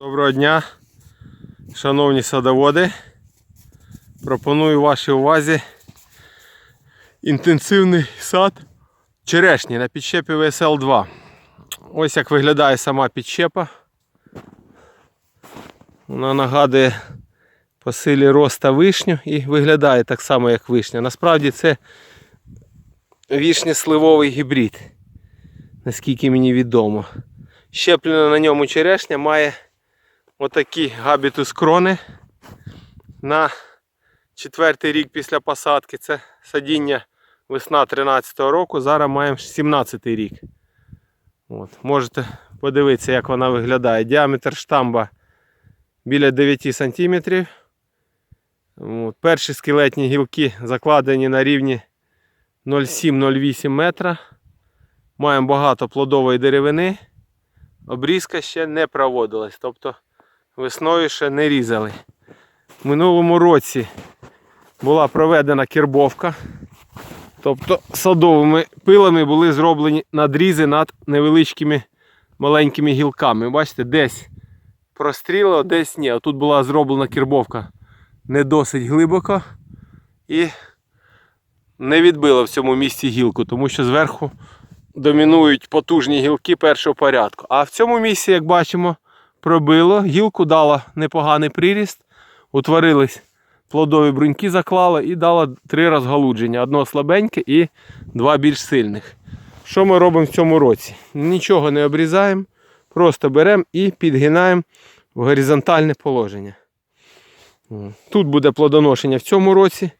Доброго дня, шановні садоводи. Пропоную вашій увазі інтенсивний сад черешні на підщепі ВСЛ-2. Ось як виглядає сама підщепа. Вона нагадує по силі роста вишню і виглядає так само, як вишня. Насправді це вішнє-сливовий гібрид, наскільки мені відомо. Щеплена на ньому черешня має отакі габітус крони на четвертий рік після посадки. Це садіння весна 13-го року. Зараз маємо 17-й рік. От. Можете подивитися, як вона виглядає. Діаметр штамба біля 9 см. От. Перші скелетні гілки закладені на рівні 0,7-0,8 метра. Маємо багато плодової деревини. Обрізка ще не проводилась, тобто весною ще не різали. В минулому році була проведена кірбовка. Тобто садовими пилами були зроблені надрізи над невеличкими маленькими гілками. Бачите, десь прострілило, десь ні. Тут була зроблена кірбовка не досить глибоко і не відбила в цьому місці гілку, тому що зверху домінують потужні гілки першого порядку. А в цьому місці, як бачимо, пробило, гілку дала непоганий приріст, утворились плодові бруньки, заклала і дала три розгалудження. Одно слабеньке і два більш сильних. Що ми робимо в цьому році? Нічого не обрізаємо, просто беремо і підгинаємо в горизонтальне положення. Тут буде плодоношення в цьому році.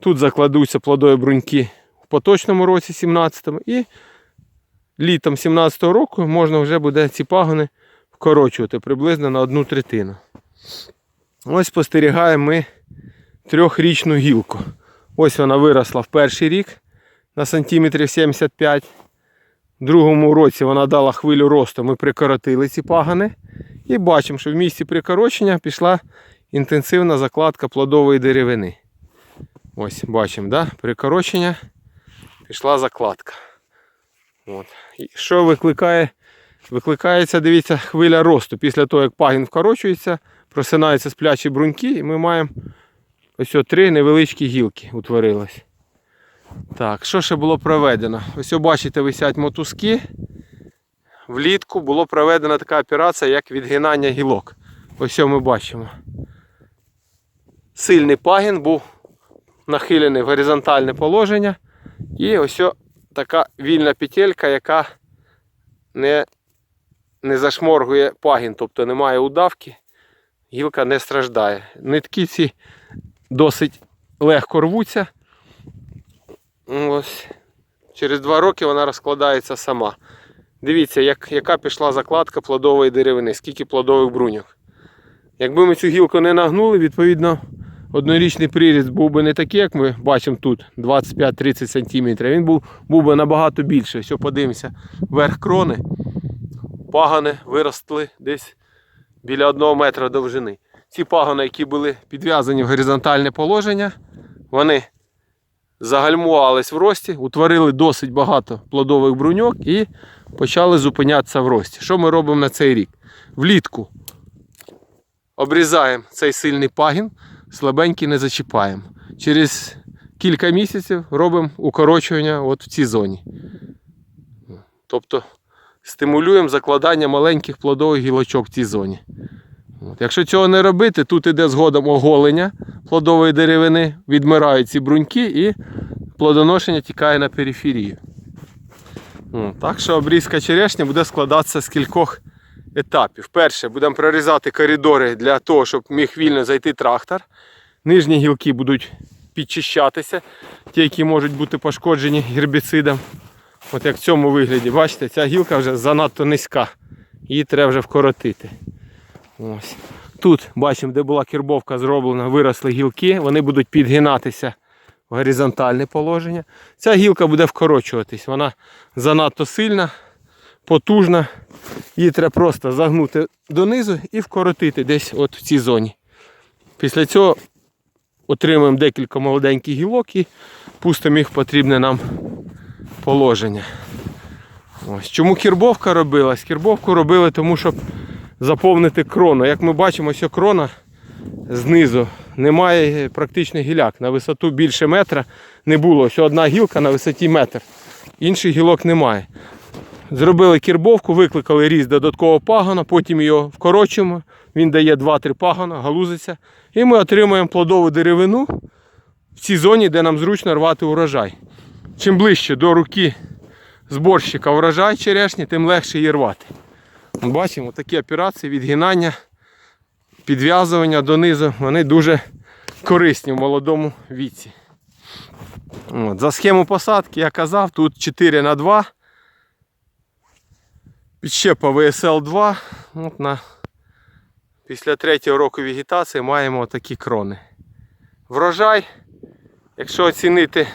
Тут закладуться плодові бруньки в поточному році, 17-му. І літом 17-го року можна вже буде ці пагони вкорочувати приблизно на одну третину. Ось спостерігаємо ми трьохрічну гілку. Ось вона виросла в перший рік на сантиметрів 75. В другому році вона дала хвилю росту, ми прикоротили ці пагони. І бачимо, що в місці прикорочення пішла інтенсивна закладка плодової деревини. Ось бачимо, да? прикорочення, пішла закладка. От. І що викликає? Викликається, дивіться, хвиля росту. Після того, як пагін вкорочується, просинаються сплячі бруньки, і ми маємо ось о три невеличкі гілки утворилось. Так, що ще було проведено? Ось бачите, висять мотузки. Влітку було проведена така операція, як відгинання гілок. Ось ми бачимо. Сильний пагін був нахилений в горизонтальне положення. І ось така вільна петелька, яка не не зашморгує пагін, тобто немає удавки, гілка не страждає. Нитки ці досить легко рвуться. Ось. Через два роки вона розкладається сама. Дивіться, як, яка пішла закладка плодової деревини, скільки плодових бруньок. Якби ми цю гілку не нагнули, відповідно, однорічний приріст був би не такий, як ми бачимо тут, 25-30 см. Він був, був би набагато більше. Що подивимося, верх крони, пагани виросли десь біля 1 метра довжини. Ці пагани, які були підв'язані в горизонтальне положення, вони загальмувались в рості, утворили досить багато плодових бруньок і почали зупинятися в рості. Що ми робимо на цей рік? Влітку обрізаємо цей сильний пагін, слабенький не зачіпаємо. Через кілька місяців робимо укорочування от в цій зоні. Тобто стимулюємо закладання маленьких плодових гілочок в цій зоні. От. Якщо цього не робити, тут іде згодом оголення плодової деревини, відмирають ці бруньки і плодоношення тікає на периферію. От. Так що обрізка черешні буде складатися з кількох етапів. Перше, будемо прорізати коридори для того, щоб міг вільно зайти трактор. Нижні гілки будуть підчищатися, ті, які можуть бути пошкоджені гербіцидом. От як в цьому вигляді, бачите, ця гілка вже занадто низька. Її треба вже вкоротити. Ось. Тут бачимо, де була кірбовка зроблена, виросли гілки, вони будуть підгинатися в горизонтальне положення. Ця гілка буде вкорочуватись, вона занадто сильна, потужна. Її треба просто загнути донизу і вкоротити десь от в цій зоні. Після цього отримаємо декілька молоденьких гілок і пустимо їх потрібне нам положення. Ось. Чому кірбовка робилась? Кірбовку робили, тому щоб заповнити крону. Як ми бачимо, що крона знизу немає практично гіляк. На висоту більше метра не було. Що одна гілка на висоті метр. Інших гілок немає. Зробили кірбовку, викликали різ додаткового пагона, потім його вкорочуємо. Він дає 2-3 пагона, галузиться. І ми отримуємо плодову деревину в цій зоні, де нам зручно рвати урожай. Чим ближче до руки зборщика урожай черешні, тим легше її рвати. Бачимо такі операції відгинання, підв'язування донизу, вони дуже корисні в молодому віці. От. За схему посадки я казав, тут 4 на 2 Підщепа VSL 2. От на... Після третього року вегетації маємо такі крони. Врожай, якщо оцінити,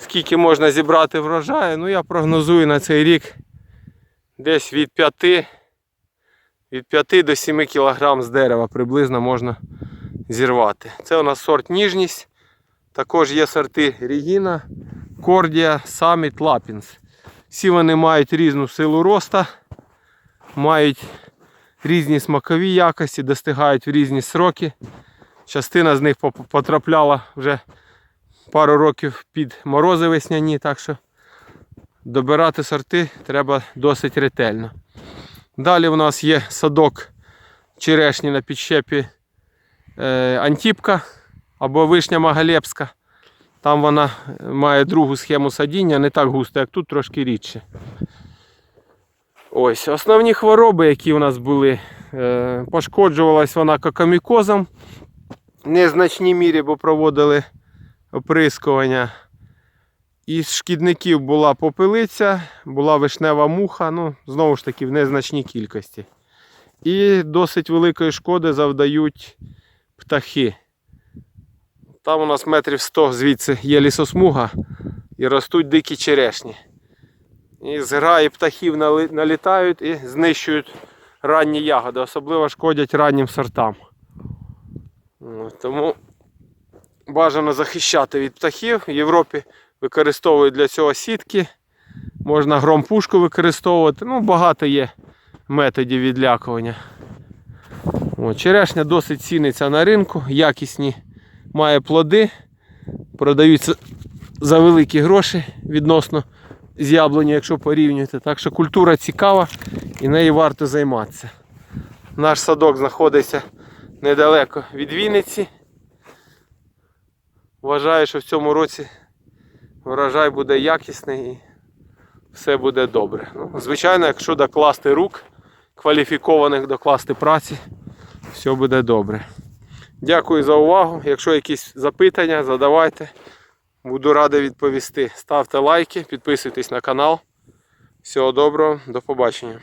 скільки можна зібрати врожаю, ну я прогнозую на цей рік десь від 5, від 5 до 7 кг з дерева приблизно можна зірвати. Це у нас сорт ніжність. Також є сорти Регіна, Кордія, Саміт, Лапінс. Всі вони мають різну силу роста, мають різні смакові якості, достигають в різні сроки. Частина з них потрапляла вже пару років під морози весняні, так що добирати сорти треба досить ретельно. Далі у нас є садок черешні на підщепі е, Антіпка або вишня Магалепська. Там вона має другу схему садіння, не так густо, як тут, трошки рідше. Ось, основні хвороби, які у нас були, е, пошкоджувалась вона кокомікозом в незначній мірі, бо проводили оприскування. Із шкідників була попелиця, була вишнева муха, ну, знову ж таки, в незначній кількості. І досить великої шкоди завдають птахи. Там у нас метрів 100 звідси є лісосмуга і ростуть дикі черешні. І зграї птахів налітають і знищують ранні ягоди, особливо шкодять раннім сортам. Тому бажано захищати від птахів. В Європі використовують для цього сітки. Можна громпушку використовувати. Ну, багато є методів відлякування. О, черешня досить ціниться на ринку, якісні має плоди, продаються за великі гроші відносно з яблуні, якщо порівнювати. Так що культура цікава і нею варто займатися. Наш садок знаходиться недалеко від Вінниці. Вважаю, що в цьому році врожай буде якісний і все буде добре. Ну, звичайно, якщо докласти рук, кваліфікованих докласти праці, все буде добре. Дякую за увагу. Якщо якісь запитання, задавайте. Буду радий відповісти. Ставте лайки, підписуйтесь на канал. Всього доброго, до побачення.